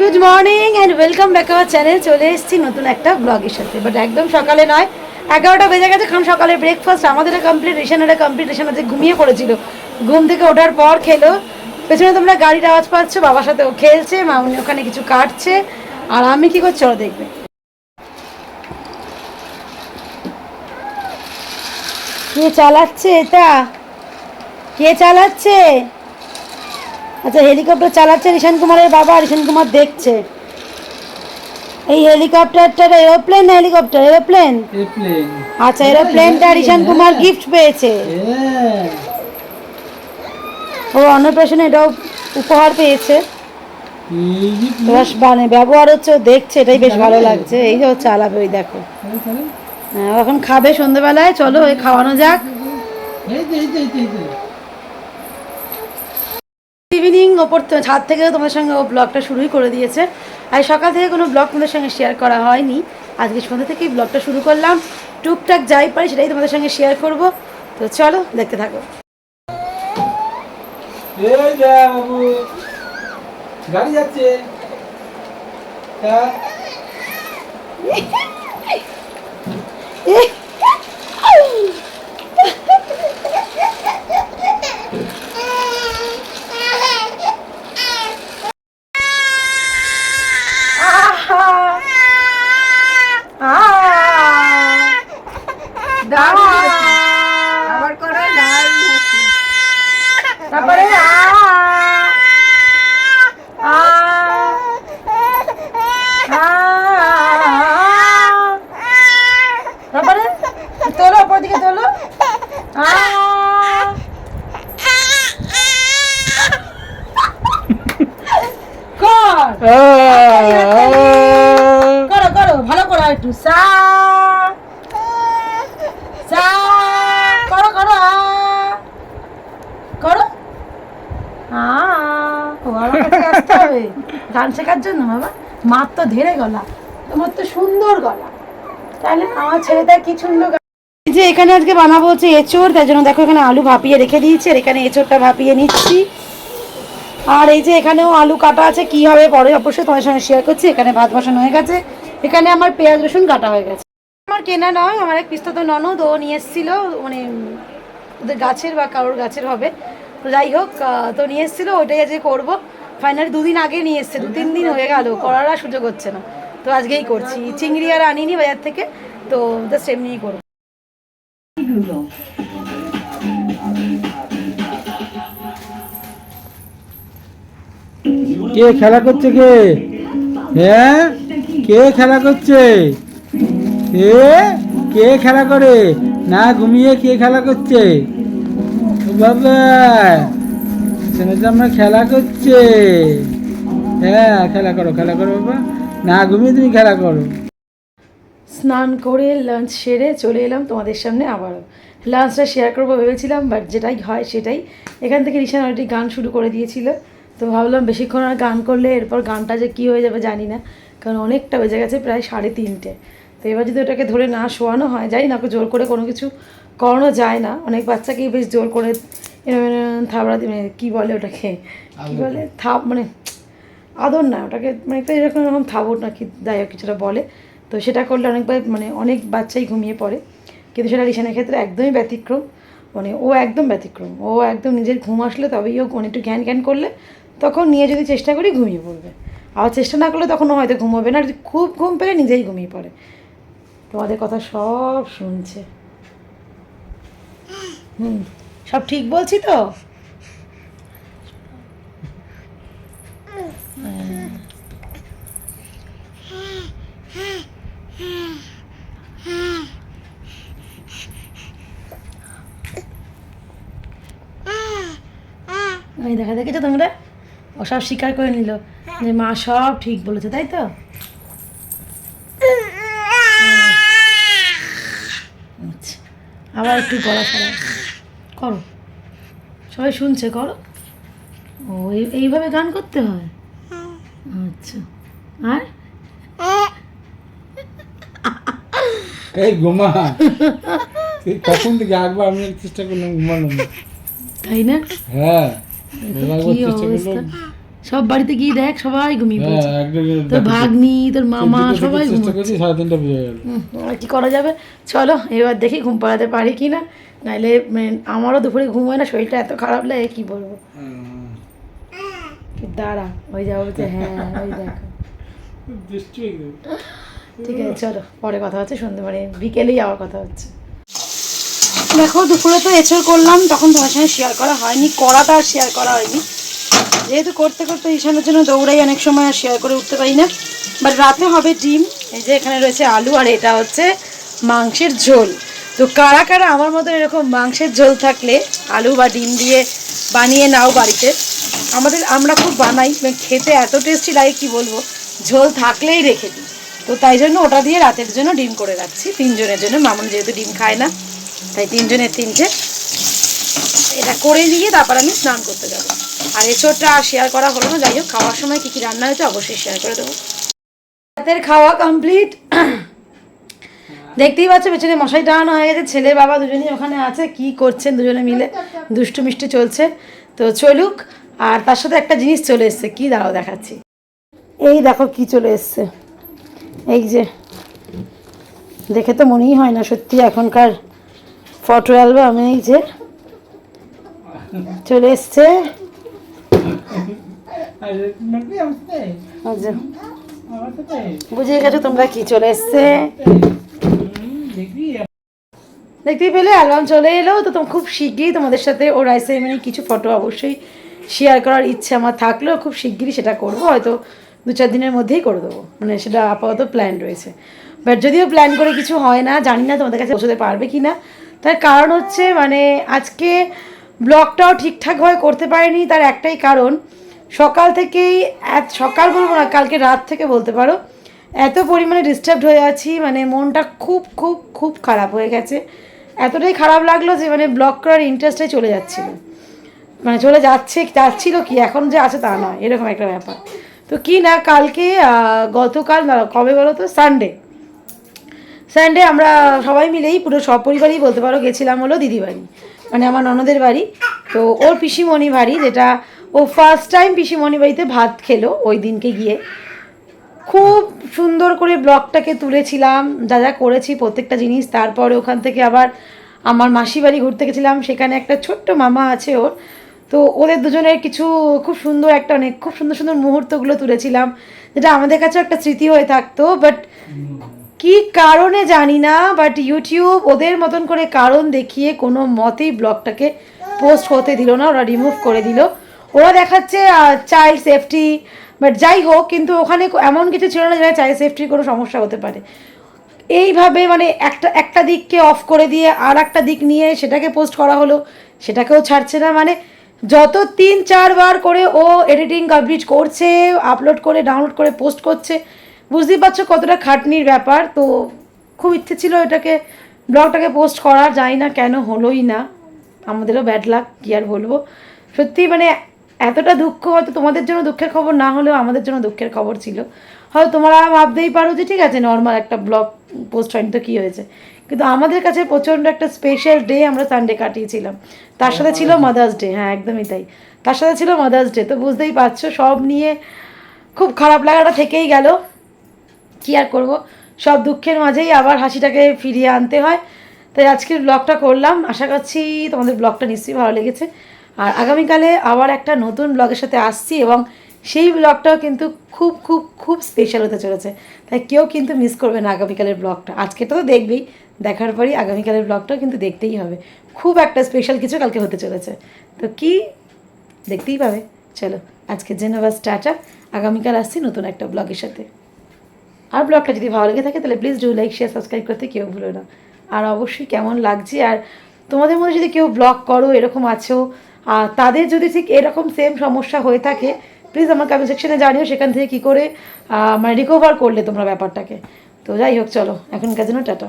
Good morning and welcome back our channel চলে এসেছি নতুন একটা ব্লগের সাথে বাট একদম সকালে নয়, এগারোটা বেজে গেছে, কারণ সকালে ব্রেকফাস্ট আমাদের কমপ্লিট রেশনেরা কমপ্লিট রেশন আছে, ঘুমিয়ে পড়েছিল। ঘুম থেকে ওঠার পর খেলো। পেছনে তোমরা গাড়ির আওয়াজ পাচ্ছ, বাবার সাথে ও খেলছে মামনি ওখানে কিছু কাটছে, আর আমি কি করছি ওরা দেখবে। কে চালাচ্ছে এটা? কে চালাচ্ছে? আচ্ছা হেলিকপ্টার চালাচ্ছে রিশান কুমারের বাবা রিশান কুমার দেখছে। এই হেলিকপ্টারটা এরোপ্লেন না হেলিকপ্টার এরোপ্লেন আচ্ছা এরোপ্লেনটা রিশান কুমার গিফট পেয়েছে। হ্যাঁ ও অন্নপ্রাশনে এটাও উপহার পেয়েছে। বেশ মানে ব্যবহার হচ্ছে ও দেখছে এটাই বেশ ভালো লাগছে। এই যে ও চালাবে ওই দেখো। হ্যাঁ, এখন খাবে সন্ধ্যেবেলায় চলো ওই খাওয়ানো যাক এই যে এই যে এই যে, এই যে ইভিনিং ওপর ছাদ থেকে তোমাদের সঙ্গে ও ব্লগটা শুরুই করে দিয়েছে। আর সকাল থেকে কোনো ব্লগ তোমাদের সঙ্গে শেয়ার করা হয়নি। আজকে সন্ধ্যা থেকেই ব্লগটা শুরু করলাম। টুকটাক যাই পারি সেটাই তোমাদের সঙ্গে শেয়ার করব। তো চলো দেখতে থাকো। গাড়ি যাচ্ছে। হ্যাঁ আবার করে তারপরে তারপরে তোলো ওপর দিকে তোলো আ কর করো করো ভালো করো একটু সা সা করো করো আ। করো আ ও আমার কাছে আসতে হবে গান শেখার জন্য বাবা মার তো ধেরে গলা, তোমার তো সুন্দর গলা। তাহলে আমার ছেলেটা কি সুন্দর যে এখানে আজকে বানাবো হচ্ছে এঁচোড় তাই জন্য দেখো এখানে আলু ভাপিয়ে রেখে দিয়েছি, আর এখানে এঁচোড়টা ভাপিয়ে নিচ্ছি। আর এই যে এখানেও আলু কাটা আছে, কি হবে পরে অবশ্যই তোমার সঙ্গে শেয়ার করছি, এখানে ভাত বসানো হয়ে গেছে। এখানে আমার পেঁয়াজ রসুন কাটা হয়ে গেছে। আমার কেনা নয়, আমার এক পিস্তা তো ননদ, ও নিয়ে এসেছিল মানে ওদের গাছের বা কারোর গাছের হবে। যাই হোক তো নিয়ে এসেছিল ওটাই আজকে করব। ফাইনালি দুদিন আগে নিয়ে এসছে, দু তিন দিন হয়ে গেল করার আর সুযোগ হচ্ছে না। তো আজকেই করছি। চিংড়ি আর আনিনি বাজার থেকে, তো জাস্ট এমনিই করব। কে খেলা করছে কে? হ্যাঁ? কে খেলা করছে? এ? কে খেলা করে? না, ঘুমিয়ে কে খেলা করছে? বাবা! ছেলেটা আমরা খেলা করছে। হ্যাঁ খেলা করো খেলা করো বাবা। না ঘুমিয়ে তুমি খেলা করো। স্নান করে লাঞ্চ সেরে চলে এলাম তোমাদের সামনে আবারও। লাঞ্চটা শেয়ার করব ভেবেছিলাম বাট যেটাই হয় সেটাই। এখান থেকে রিসান অলরেডি গান শুরু করে দিয়েছিল। তো ভাবলাম বেশিক্ষণ আর গান করলে এরপর গানটা যে কী হয়ে যাবে জানি না, কারণ অনেকটা বেজে গেছে প্রায় সাড়ে তিনটে। তো এবার যদি ওটাকে ধরে না শোয়ানো হয়, জানি না জোর করে কোনো কিছু করানো যায় না। অনেক বাচ্চাকেই বেশ জোর করে এরম থাবড়া দিয়ে মানে কী বলে ওটাকে? কী বলে? থাপ মানে আদর না ওটাকে মানে একটা এরকম এরকম থাবর না কি যাই হোক কিছুটা বলে। তো সেটা করলে অনেকবার মানে অনেক বাচ্চাই ঘুমিয়ে পড়ে। কিন্তু সেটা রিসানের ক্ষেত্রে একদমই ব্যতিক্রম। মানে ও একদম ব্যতিক্রম। ও একদম নিজের ঘুম আসলে তবেই ও মানে একটু জ্ঞান জ্ঞান করলে তখন নিয়ে যদি চেষ্টা করি ঘুমিয়ে পড়বে। আবার চেষ্টা না করলে তখন হয়তো ঘুমোবে না যদি খুব ঘুম পেলে নিজেই ঘুমিয়ে পড়ে। তোমাদের কথা সব শুনছে। হুম। সব ঠিক বলছি তো? এই দেখা দেখেছ তোমরা? ও সব স্বীকার করে নিল যে মা সব ঠিক বলেছে, তাই তো? আচ্ছা আবার একটু গলা ছাড়া করো। সবাই শুনছে করো। ও এই- এইভাবে গান করতে হয়? আচ্ছা। আর? এই ঘুমা। কখন থেকে একবার আমি চেষ্টা করলাম ঘুমানো তাই না? হ্যাঁ চেষ্টা করলাম। সব বাড়িতে গিয়ে দেখ সবাই ঘুমিয়ে পড়েছে। হ্যাঁ তোর ভাগ্নি তোর মামা সবাই চেষ্টা সাড়ে তিনটা বেজে গেল। হুম, আর কি করা যাবে? চলো এবার দেখি ঘুম পাড়াতে পারি কি না। মানে আমারও দুপুরে ঘুম হয় না শরীরটা এত খারাপ লাগে কি বলব? দাঁড়া ওই যাব যে হ্যাঁ ওই দেখো। ঠিক আছে চলো পরে কথা হচ্ছে সন্ধ্যে মানে বিকেলেই আবার কথা হচ্ছে। দেখো দুপুরে তো এঁচড় করলাম তখন তোমার সঙ্গে শেয়ার করা হয়নি করাটা আর শেয়ার করা হয়নি। যেহেতু করতে করতে ঈশানের জন্য দৌড়াই অনেক সময় আর শেয়ার করে উঠতে পারি না। বাট রাতে হবে ডিম, এই যে এখানে রয়েছে আলু আর এটা হচ্ছে মাংসের ঝোল। তো কারা কারা আমার মতো এরকম মাংসের ঝোল থাকলে আলু বা ডিম দিয়ে বানিয়ে নাও বাড়িতে, আমাদের আমরা খুব বানাই মানে খেতে এত টেস্টি লাগে কি বলব? ঝোল থাকলেই রেখে দিই। তো তাই জন্য ওটা দিয়ে রাতের জন্য ডিম করে রাখছি। তিনজনের জন্য, মামুন যেহেতু ডিম খায় না, তাই তিনজনের তিনটে। এটা করে দিয়ে তারপর আমি স্নান করতে যাব। আর আর শেয়ার করা হলো না। যাই হোক, খাওয়ার সময় কী কী রান্না হয়েছে অবশ্যই শেয়ার করে দেবো। রাতের খাওয়া কমপ্লিট দেখতেই পাচ্ছ, পেছনে মশাই টানানো হয়ে গেছে, ছেলে বাবা দুজনেই ওখানে আছে, কি করছেন দুজনে মিলে? দুষ্টু মিষ্টি চলছে। তো চলুক, আর তার সাথে একটা জিনিস চলে এসছে, কি দাঁড়াও দেখাচ্ছি। এই দেখো কি চলে এসছে। এই যে, দেখে তো মনেই হয় না সত্যি এখনকার ফটো অ্যালবাম এই যে, চলে এসছে। বুঝে গেছো তোমরা কি চলে এসছে? দেখতেই পেলে অ্যালবাম চলে এলো তো তোম খুব শিগগিরই তোমাদের সাথে ওর আইসেরিমনি কিছু ফটো অবশ্যই শেয়ার করার ইচ্ছে আমার থাকলেও খুব শিগগিরই সেটা করব হয়তো দু চার দিনের মধ্যেই করে দেবো মানে সেটা আপাতত প্ল্যান রয়েছে। বাট যদিও প্ল্যান করে কিছু হয় না জানি না তোমাদের কাছে পৌঁছতে পারবে কি না তার কারণ হচ্ছে মানে আজকে ব্লগটাও ঠিকঠাকভাবে করতে পারিনি তার একটাই কারণ সকাল থেকেই এত, সকাল বলব না, কালকে রাত থেকে বলতে পারো, এত পরিমাণে ডিস্টার্বড হয়ে আছি মানে মনটা খুব খুব খুব খারাপ হয়ে গেছে। এতটাই খারাপ লাগল যে মানে ব্লগ করার ইন্টারেস্টে চলে যাচ্ছিল। মানে চলে যাচ্ছে, যাচ্ছিল কি, এখন যে আছে তা নয়, এরকম একটা ব্যাপার। তো কি না, কালকে গতকাল, না, কবে বলো তো সানডে সানডে আমরা সবাই মিলেই পুরো সপরিবারই বলতে পারো গেছিলাম হলো দিদি বাড়ি মানে আমার ননদের বাড়ি। তো ওর পিসিমণি বাড়ি, যেটা ও ফার্স্ট টাইম পিসিমণি বাড়িতে ভাত খেলো ওই দিনকে গিয়ে। খুব সুন্দর করে ব্লগটাকে তুলেছিলাম, যা যা করেছি, প্রত্যেকটা জিনিস। তারপরে ওখান থেকে আবার আমার মাসি বাড়ি ঘুরতে গেছিলাম, সেখানে একটা ছোট্ট মামা আছে ওর। তো ওদের দুজনের কিছু খুব সুন্দর একটা অনেক, খুব সুন্দর সুন্দর মুহূর্তগুলো তুলেছিলাম, যেটা আমাদের কাছে একটা স্মৃতি হয়ে থাকতো বাট কি কারণে জানি না বাট ইউটিউব ওদের মতন করে কারণ দেখিয়ে কোনো মতেই ব্লগটাকে পোস্ট হতে দিল না, ওরা রিমুভ করে দিল। ওরা দেখাচ্ছে চাইল্ড সেফটি বাট যাই হোক, কিন্তু ওখানে এমন কিছু ছিল না যেটা চাইল্ড সেফটির কোনো সমস্যা হতে পারে। এইভাবে মানে একটা একটা দিককে অফ করে দিয়ে আর একটা দিক নিয়ে সেটাকে পোস্ট করা হলো, সেটাকেও ছাড়ছে না। মানে যত তিন চারবার করে ও এডিটিং কমপ্লিট করছে আপলোড করে ডাউনলোড করে পোস্ট করছে, বুঝতেই পারছ কতটা খাটনির ব্যাপার। তো খুব ইচ্ছে ছিল এটাকে ব্লগটাকে পোস্ট করা যায় না কেন হলোই না। আমাদেরও ব্যাড লাক কী আর বলব। সত্যি মানে এতটা দুঃখ হয়তো তোমাদের জন্য দুঃখের খবর না হলেও আমাদের জন্য দুঃখের খবর ছিল। হয়তো তোমরা ভাবতেই পারো যে ঠিক আছে নর্মাল একটা ব্লগ পোস্ট হয়নি তো কী হয়েছে? কিন্তু আমাদের কাছে প্রচণ্ড একটা স্পেশাল ডে আমরা সানডে কাটিয়েছিলাম। তার সাথে ছিল মাদার্স ডে হ্যাঁ একদমই তাই। তার সাথে ছিল মাদার্স ডে তো বুঝতেই পারছ সব নিয়ে খুব খারাপ লাগাটা থেকেই গেল। কী আর করব? সব দুঃখের মাঝেই আবার হাসিটাকে ফিরিয়ে আনতে হয়। তাই আজকের ব্লগটা করলাম। আশা করছি তোমাদের ব্লগটা নিশ্চয়ই ভালো লেগেছে। আর আগামীকালে আবার একটা নতুন ব্লগের সাথে আসছি এবং সেই ব্লগটাও কিন্তু খুব খুব খুব স্পেশাল হতে চলেছে। তাই কেউ কিন্তু মিস করবে না আগামীকালের ব্লগটা। আজকেটা তো দেখবেই দেখার পরই আগামীকালের ব্লগটাও কিন্তু দেখতেই হবে। খুব একটা স্পেশাল কিছু কালকে হতে চলেছে। তো কি দেখতেই পাবে? চলো আজকের জন্য বাস টাটা আগামীকাল আসছি নতুন একটা ব্লগের সাথে। আর ব্লগটা যদি ভালো লেগে থাকে, তাহলে please do like share subscribe করতে কেউ ভুলো না। আর অবশ্যই কেমন লাগছে আর তোমাদের মধ্যে যদি কেউ ব্লগ করো, এরকম আছো, আর তাদের যদি ঠিক এরকম সেম সমস্যা হয়ে থাকে প্লিজ আমার কমেন্ট সেকশনে জানিও সেখান থেকে কী করে মানে রিকভার করলে তোমরা ব্যাপারটাকে। তো যাই হোক, চলো, এখনকার জন্য টাটা।